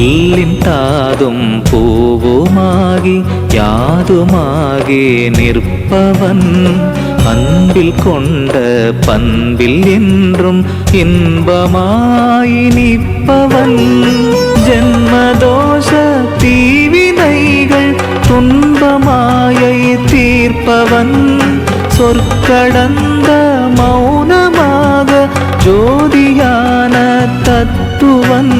புல்லின் தாதும் பூவுமாகி யாதுமாகி நிற்பவன். அன்பில் கொண்ட பண்பில் என்றும் இன்பமாய் நிற்பவன். ஜென்மதோஷ தீவினைகள் துன்பமாயை தீர்ப்பவன். சொற்கடந்த மௌனமாக ஜோதியான தத்துவன்.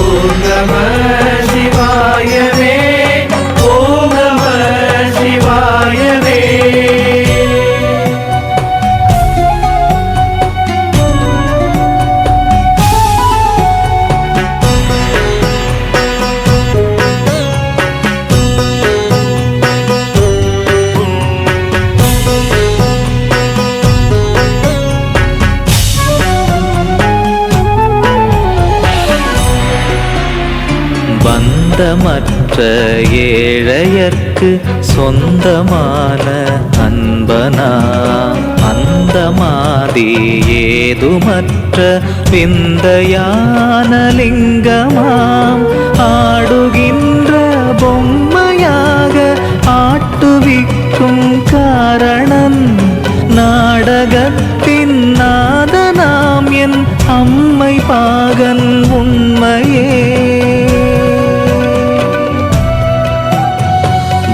ஓம் சொந்தமற்ற ஏழையர்க்கு சொந்தமான அன்பனா? அந்த மாதி ஏதுமற்ற விந்தையான லிங்கமாம். ஆடுகின்ற பொம்மையாக ஆட்டுவிக்கும் காரணன். நாடகத்தின்